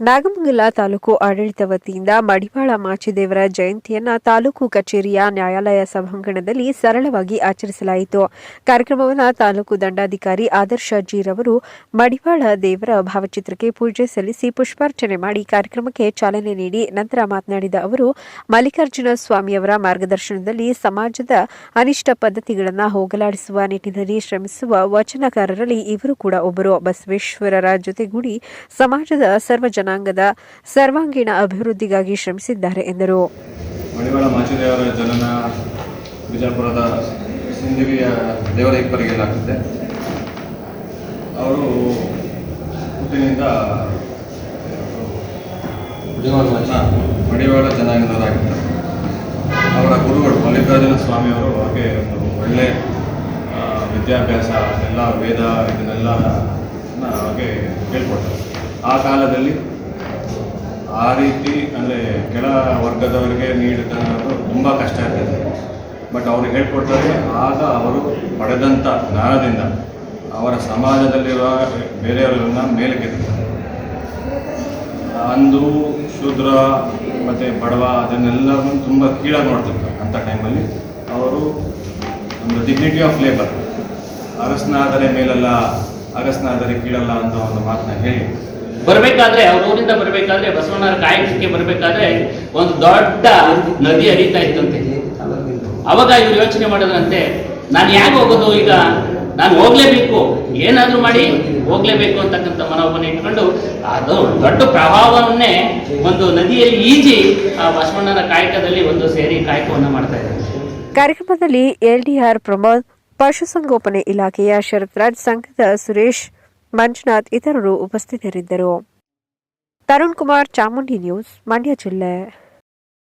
ನಾಗಮಂಗಲ ತಾಲೂಕು ಆಡಳಿತ ವತಿಯಿಂದ ಮಡಿವಾಳ ಮಾಚಿದೇವರ ಜಯಂತಿಯನ್ನ ತಾಲೂಕು ಕಚೇರಿಯ ನ್ಯಾಯಾಲಯ ಸಭಾಂಗಣದಲ್ಲಿ ಸರಳವಾಗಿ ಆಚರಿಸಲಾಯಿತು. ಕಾರ್ಯಕ್ರಮವನ್ನು ತಾಲೂಕು ದಂಡಾಧಿಕಾರಿ ಆದರ್ಶ ಜೀರವರು ಮಡಿವಾಳ ದೇವರ ಭಾವಚಿತ್ರಕ್ಕೆ ಪೂಜೆ ಸಲ್ಲಿಸಿ ಪುಷ್ಪಾರ್ಚನೆ ಮಾಡಿ ಕಾರ್ಯಕ್ರಮಕ್ಕೆ ಚಾಲನೆ ನೀಡಿ ನಂತರ ಮಾತನಾಡಿದ ಅವರು, ಮಲ್ಲಿಕಾರ್ಜುನ ಸ್ವಾಮಿಯವರ ಮಾರ್ಗದರ್ಶನದಲ್ಲಿ ಸಮಾಜದ ಅನಿಷ್ಟ ಪದ್ಧತಿಗಳನ್ನು ಹೋಗಲಾಡಿಸುವ ನಿಟ್ಟಿನಲ್ಲಿ ಶ್ರಮಿಸುವ ವಚನಕಾರರಲ್ಲಿ ಇವರು ಕೂಡ ಒಬ್ಬರು. ಬಸವೇಶ್ವರರ ಜೊತೆಗೂಡಿ ಸಮಾಜದ ಸರ್ವ ಜನಾಂಗದ ಸರ್ವಾಂಗೀಣ ಅಭಿವೃದ್ಧಿಗಾಗಿ ಶ್ರಮಿಸಿದ್ದಾರೆ ಎಂದರು. ಮಡಿವಾಳ ಮಾಚಿದೇವರ ಜನನ ಬಿಜಾಪುರದ ಸಿಂಧಿವಿಯ ದೇವರ ಇಬ್ಬರಿಗೆಲ್ಲಾಗುತ್ತೆ ಅವರು ಹುಟ್ಟಿನಿಂದ ಮಡಿವಾಳ ಜನಾಂಗದವರಾಗಿರ್ತಾರೆ ಅವರ ಗುರುಗಳು ಮಲ್ಲಿಕಾರ್ಜುನ ಸ್ವಾಮಿಯವರು ಹಾಗೆ ಒಂದು ಒಳ್ಳೆ ವಿದ್ಯಾಭ್ಯಾಸ ಎಲ್ಲ ವೇದ ಇದನ್ನೆಲ್ಲ ಹಾಗೆ ಹೇಳ್ಕೊಡ್ತಾರೆ ಆ ಕಾಲದಲ್ಲಿ ಆ ರೀತಿ, ಅಂದರೆ ಕೆಳ ವರ್ಗದವರಿಗೆ ನೀಡಿದ ತುಂಬ ಕಷ್ಟ ಆಗ್ತದೆ ಬಟ್ ಅವರು ಹೇಳ್ಕೊಡ್ತಾರೆ ಆಗ ಅವರು ಪಡೆದಂಥ ಜ್ಞಾನದಿಂದ ಅವರ ಸಮಾಜದಲ್ಲಿರುವ ಬೇರೆಯವರನ್ನ ಮೇಲಕ್ಕೆತ್ತಾರೆ. ಅಂದು ಶೂದ್ರ ಮತ್ತು ಬಡವ ಅದನ್ನೆಲ್ಲವೂ ತುಂಬ ಕೀಳಾಗಿ ನೋಡ್ತಿರ್ತಾರೆ ಅಂಥ ಟೈಮಲ್ಲಿ ಅವರು ಒಂದು ಡಿಗ್ನಿಟಿ ಆಫ್ ಲೇಬರ್ ಅರಸನಾದರೆ ಮೇಲಲ್ಲ, ಅರಸನಾದರೆ ಕೀಳಲ್ಲ ಅಂತ ಒಂದು ಮಾತನ್ನ ಹೇಳಿ ಬರಬೇಕಾದ್ರೆ, ಅವ್ರ ಊರಿಂದ ಬರಬೇಕಾದ್ರೆ ಬಸವಣ್ಣರ ಕಾಯಕಕ್ಕೆ ಬರಬೇಕಾದ್ರೆ ಒಂದು ದೊಡ್ಡ ನದಿ ಹರಿತಾ ಇತ್ತಂತೆ. ಅವಾಗ ಇವ್ರು ಯೋಚನೆ ಮಾಡಿದ್ರಂತೆ, ನಾನು ಯಾಕೆ ಹೋಗೋದು ಈಗ? ನಾನು ಹೋಗ್ಲೇಬೇಕು. ಏನಾದ್ರೂ ಮಾಡಿ ಹೋಗ್ಲೇಬೇಕು ಅಂತಕ್ಕಂಥ ಮನೋಭಾವನೆ ಇಟ್ಕೊಂಡು, ಅದು ದೊಡ್ಡ ಪ್ರಭಾವವನ್ನೇ ಒಂದು ನದಿಯಲ್ಲಿ ಈಜಿ ಆ ಬಸವಣ್ಣನ ಕಾಯಕದಲ್ಲಿ ಒಂದು ಸೇರಿ ಕಾಯಕವನ್ನು ಮಾಡ್ತಾ ಇದ್ದಾರೆ. ಕಾರ್ಯಕ್ರಮದಲ್ಲಿ ಎಲ್ಡಿಆರ್ ಪ್ರಮೋದ್, ಪಶುಸಂಗೋಪನೆ ಇಲಾಖೆಯ ಶರತ್ರಾಜ್, ಸಂಘದ ಸುರೇಶ್ ಮಂಜುನಾಥ್ ಇತರರು ಉಪಸ್ಥಿತರಿದ್ದರು. ತರುಣ್ ಕುಮಾರ್ ಚಾಮುಂಡಿ ನ್ಯೂಸ್ ಮಂಡ್ಯ ಜಿಲ್ಲೆ.